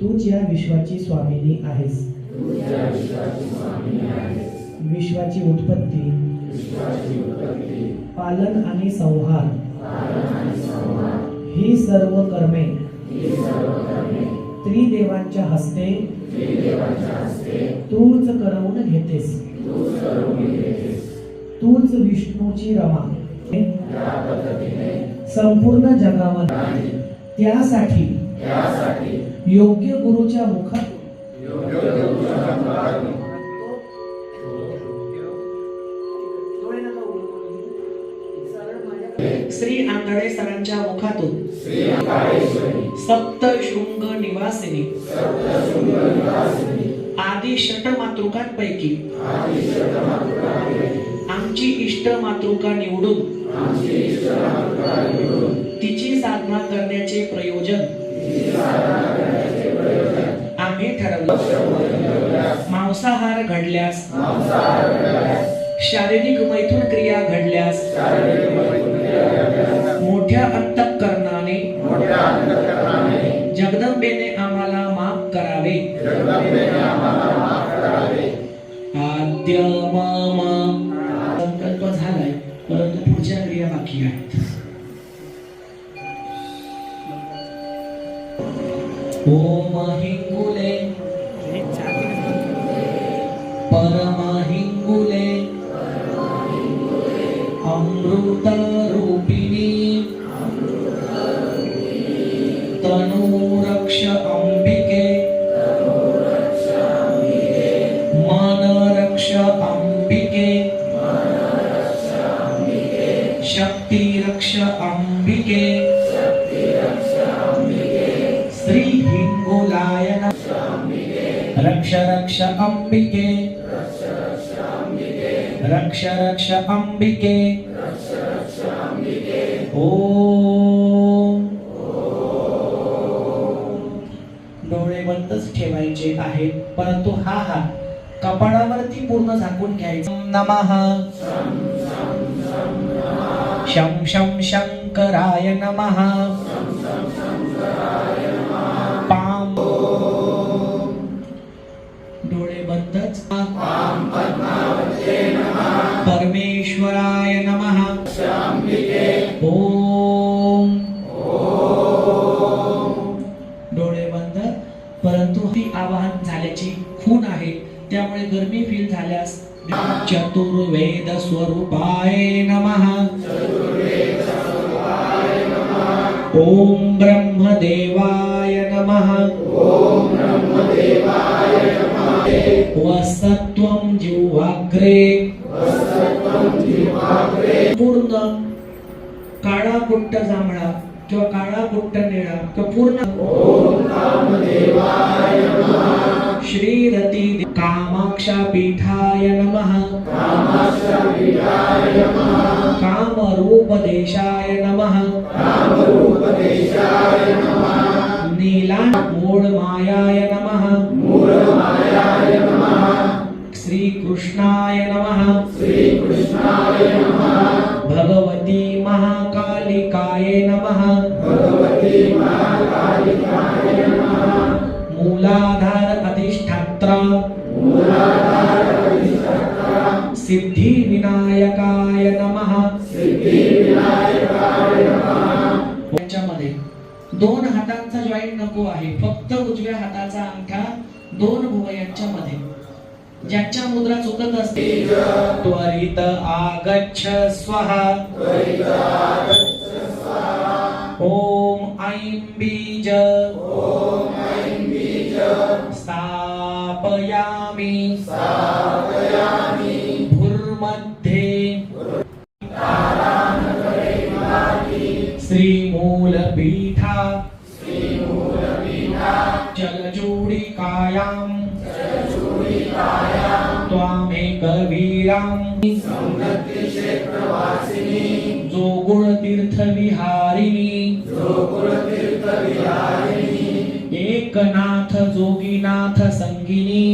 तूच या विश्वाची स्वामिनी आहेस. विश्वाची उत्पत्ती. पालन आणि संहार. ही सर्व कर्मे त्रिदेवांच्या हस्ते तूच करवून घेतेस. तूच विष्णूची रमा. संपूर्ण जगामध्ये त्यासाठी योग्य गुरुच्या मुखात श्री आंधळे सरांच्या मुखातून सप्त शृंग निवासिनी. आदी षट मातृकांपैकी आमची इष्ट मातृका निवडून. तिची साधना करण्याचे प्रयोजन. आम्ही ठरवलं. मांसाहार घडल्यास. शारीरिक मैथून क्रिया घडल्यास. मोठ्या अंतःकरणाने जगदंबेने आम्हाला माफ करावे. आद्य मम. संकल्प झालाय परंतु पुढच्या क्रिया बाकी आहेत. ओम हिंगुले परमहिंगुले रक्ष रक्ष अंबिके। ओम। डोळे बंदच ठेवायचे आहेत. परंतु हा हात कपाळावरती पूर्ण झाकून घ्यायचा. नमः. शं शं शंकराय नमः. परमेश्वराय नमः ओम डोळे बंद. परंतु ही आवाहन झाल्याची खून आहे. त्यामुळे गरमी फील झाल्यास चतुर्वेद स्वरूपाय नमः. ओम ब्रह्मदेवाय नमः. वसत्वं जिह्वाग्रे पूर्ण काळा कुट्ट जांभळा किंवा काळा कुट्ट निळा किंवा पूर्ण श्रीरती कामाक्षा पीठाय नमः. कामरूपदेशाय नमः. नीला मूळ मायाय नमः. श्रीकृष्णाय नमः। भगवती महाकालिकाय नमः। मूलाधार अधिष्ठात्रा। सिद्धि विनायकाय नमः। यांच्यामध्ये दोन हातांचा जॉईंट नको आहे. फक्त उजव्या हाताचा अंगठा दोन भुवयांच्या मध्ये. ज्याच्या मुद्रा चुकत असते त्वरित आगच्छ स्वाहा. ओम ऐं बीज. स्थापयामि. भूर्मध्ये. श्रीमूलपीठा. जलचूडिकायां त्वामेकवीरां जोगुळ तीर्थ विहारिणी एकनाथ जोगीनाथ संगिनी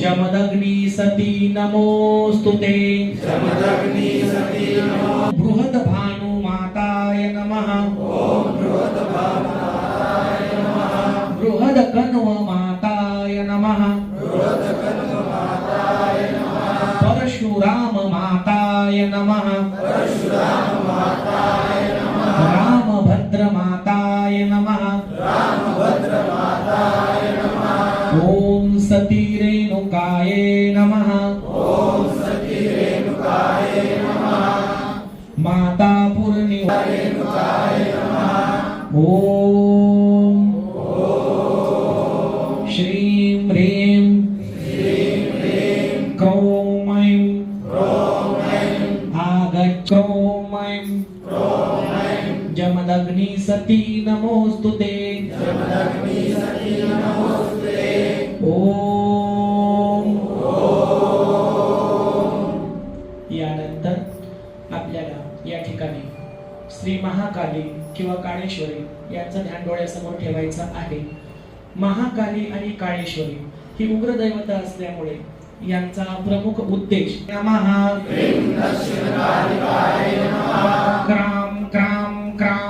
जमदग्नी सती नमोस्तुते बृहद भानु माताय नमः। बृहद कण्व माताय नमः परशुराम माताय नमः रामभद्र माताय नमः ॐ सती रेणुकाय नमः माता पूर्णिमा सती नमोस्तु ते। ओम। यानंतर आपल्याला या ठिकाणी श्री महाकाली किंवा काळेश्वरी यांचं ध्यान डोळ्यासमोर ठेवायचं आहे. महाकाली आणि काळेश्वरी ही उग्र दैवता असल्यामुळे यांचा प्रमुख उद्देश नमः. क्राम क्राम क्राम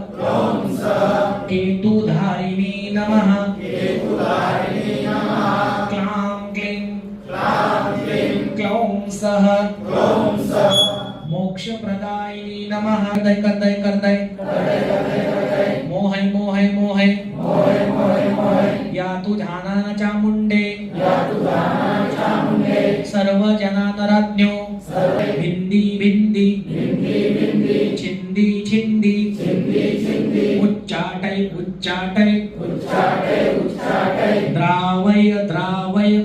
मोक्षप्रदायिनी नमः करताय. करताय करताय मोहय मोहय मोहय या तू ध्यानाच्या मुंडे. सर्व जनानराज्ञो भिंदी भिंदी. छिंदी छिंदी. उच्चाटय उच्चाटय द्रावय द्रावय.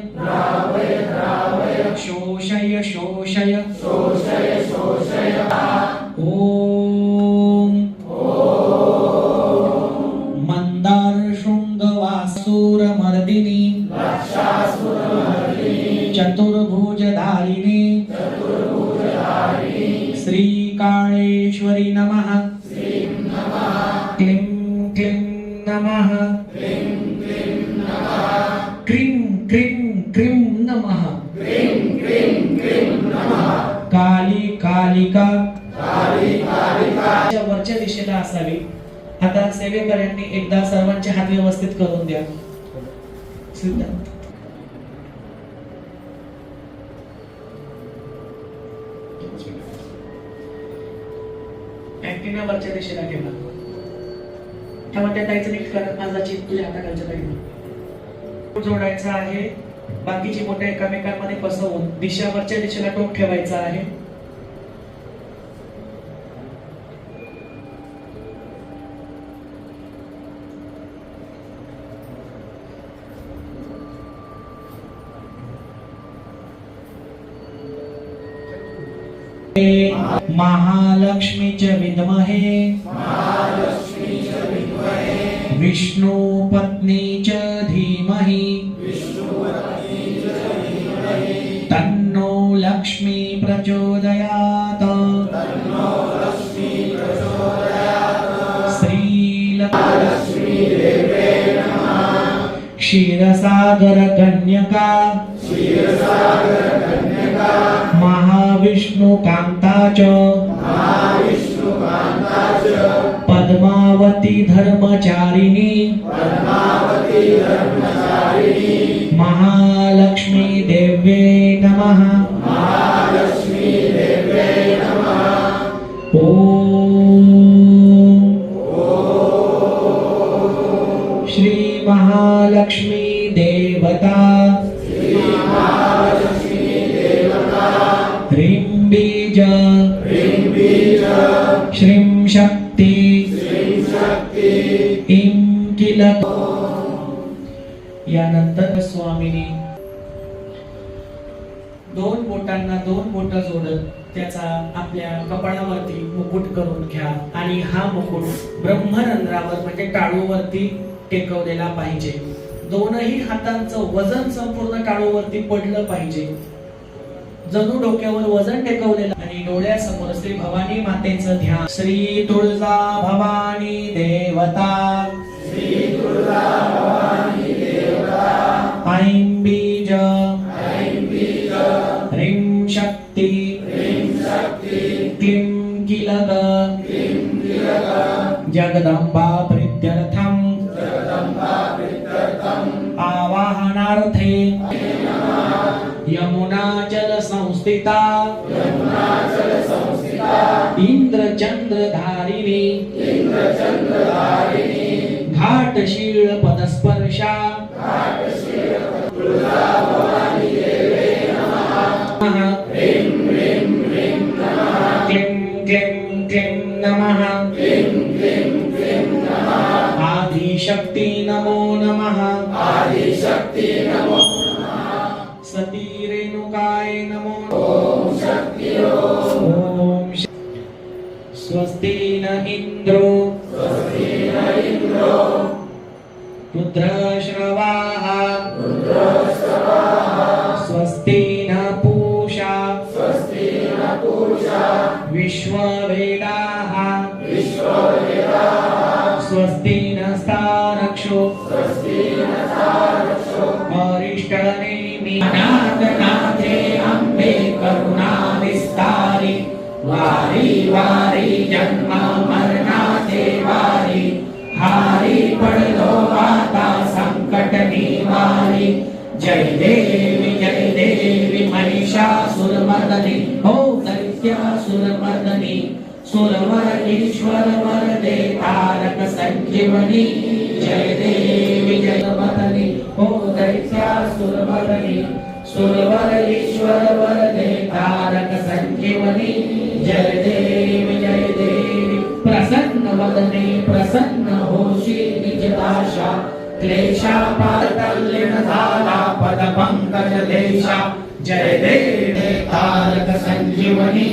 शोषय शोषय शोषय शोषय. ओ सिद्धांत अँटिना वरच्या दिशेला ठेवा. तेव्हा त्या ताईचं नीट करत माझाची तुझ्या हाताखालच्या ताईनं जोडायचा आहे. बाकीची मोठ्या एकमेकांमध्ये पसरवून दिशावरच्या दिशेला टोक ठेवायचा आहे. महालक्ष्मी च विद्महे. विष्णू पत्नी च धीमहि. तन्नो लक्ष्मी प्रचोद क्षीरसागर कन्यका महाविष्णु च पद्मावती धर्मचारिणी महालक्ष्मी देव्ये नमः। महालक्ष्मी देवता। ह्रीं बीज श्रीं शक्ति। किलक यानंतर स्वामीनी। दोन बोटांना दोन बोट जोडत त्याचा आपल्या कपाळावरती मुकुट करून घ्या आणि हा मुकुट ब्रह्मरंध्रावर म्हणजे टाळूवरती टेकवलेला पाहिजे. दोनही हातांचं वजन संपूर्ण टाळूवरती पडलं पाहिजे. जणू डोक्यावर वजन टेकवलेलं आणि डोळ्यासमोर श्री भवानी मातेचं ध्यान. श्री तुळजा भवानी देवता. श्री तुळजा भवानी देवता ऐं बीज. ऐं बीज ह्रीं शक्ती. ह्रीं शक्ती क्लीं किलक. जगदम्बा प्रीत्यर्थम् वाहनार्थे। यमुनाचल संस्थिता इंद्रचंद्रधारिणी। घाटशीळ पदस्पर्शा। अरिष्टनेमि अनाथनाथे अम्बे करुणाविस्तारि वारी वारी जन्म मरणाचे वारी हारी पडलो आता संकट निवारी जय देवी जय देवी महिषासुरमर्दनी हो दैत्यासुरमर्दनी सुरवर ईश्वर वरदे तारक संजीवनी जय देवी हो दैत्यासुरमर्दनी सुरवर ईश्वर वरदे तारक संजीवनी जय देवी जय देवी प्रसन्न वदने प्रसन्न होशी निजदाशा क्लेशा पातल्यन झाला पद पंकज देशा जय देवी तारक संजीवनी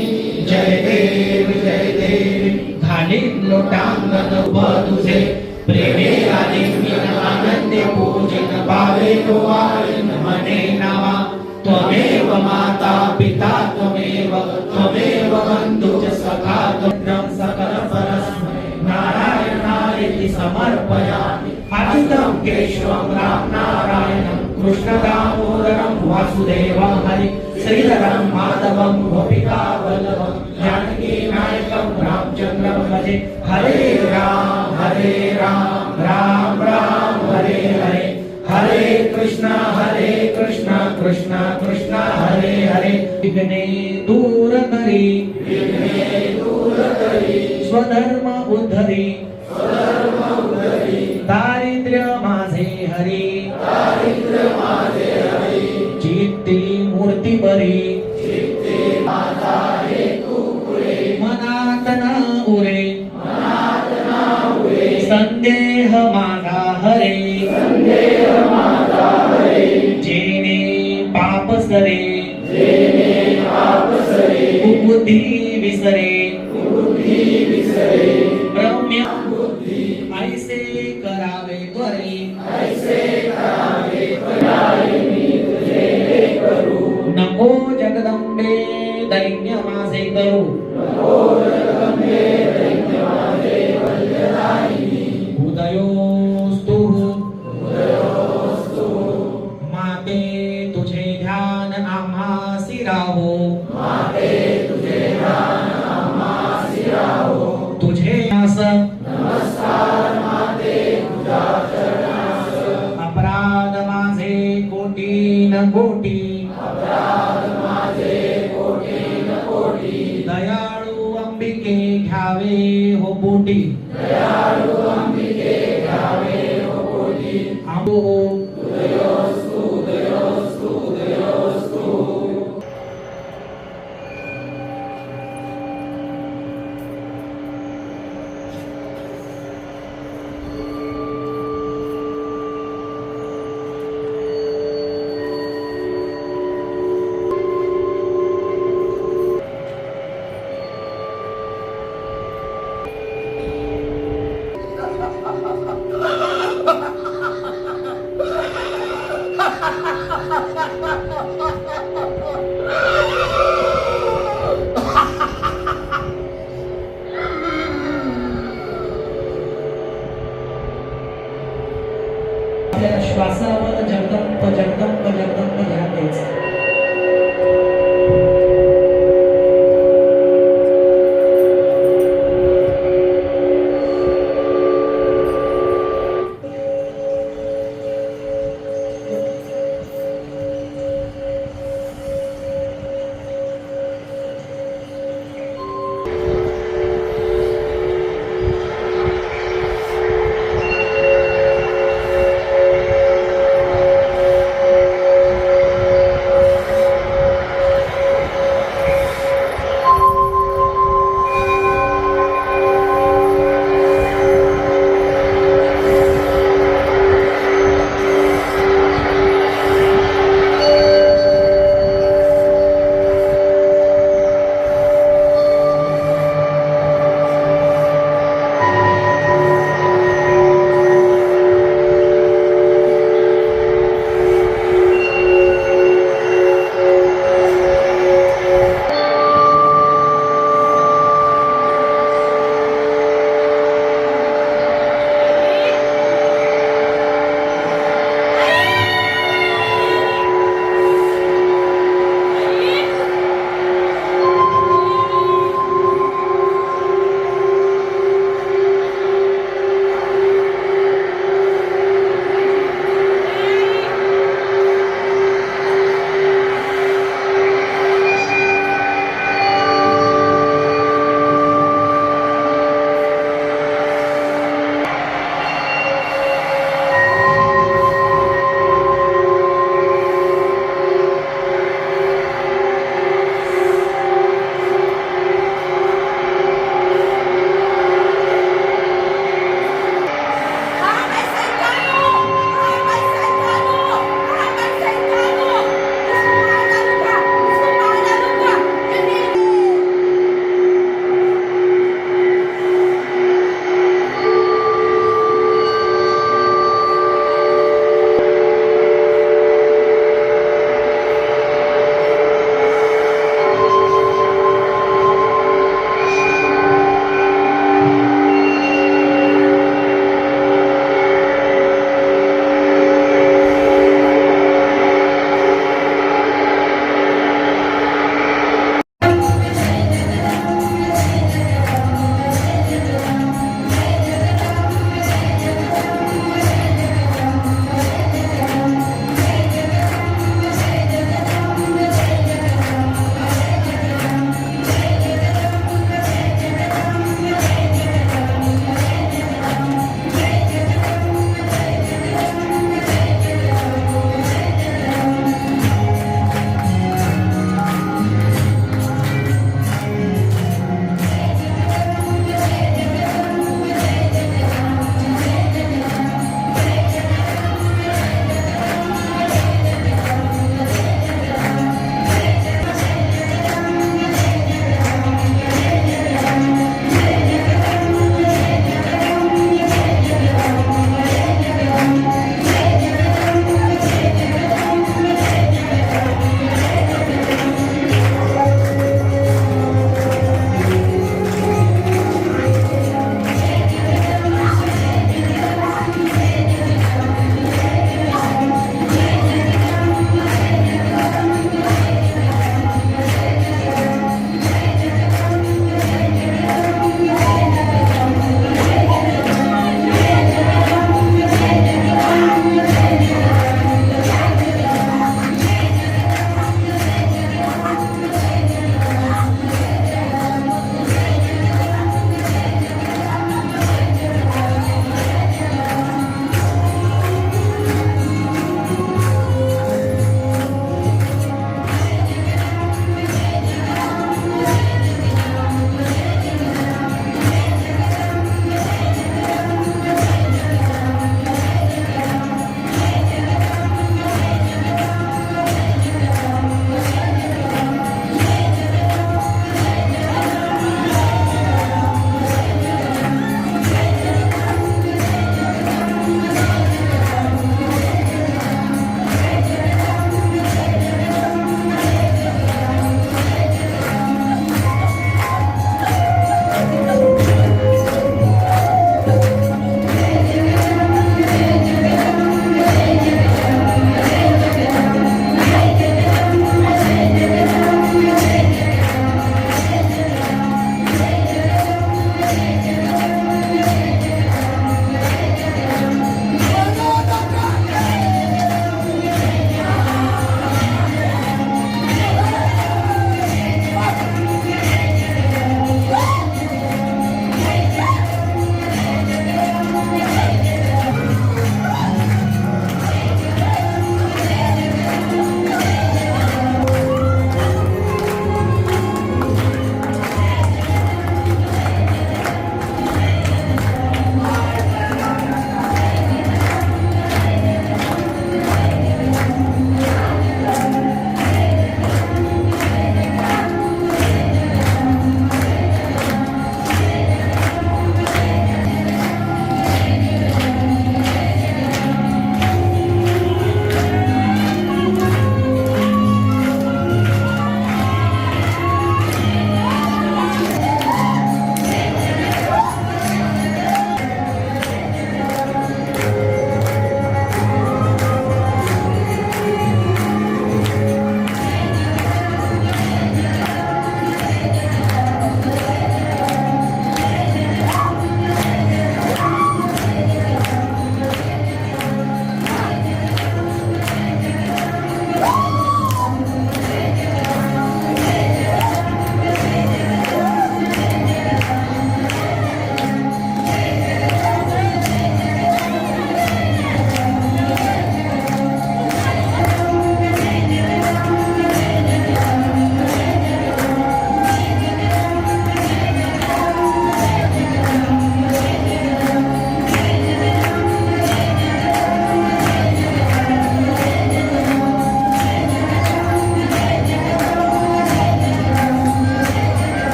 जय देवी जय देव घाली लोटांगण उभ तुझे प्रेमे आलिंगन आनंदे पूजन पावे तो मने त्वमेव माता पिता त्वमेव त्वमेव सखा त्वं सकल परस्मै समर्पयामि केशवं राम नारायणं कृष्णदामोदरं वासुदेवं हरि श्रीधरं माधवं गोपिका वल्लभं जानकी नायकं रामचन्द्रं भजे हरे राम हरे राम राम राम हरे हरे. हरे कृष्ण हरे कृष्ण कृष्ण कृष्ण हरे हरे. विघ्ने दूर करी स्वधर्म उद्धरी. दारिद्र्य माझे हरी. संदेह माझा हरे जेने पाप सरे कुबुद्धी विसरे ब्रह्म्य ध्यान आम्हासी ha ha ha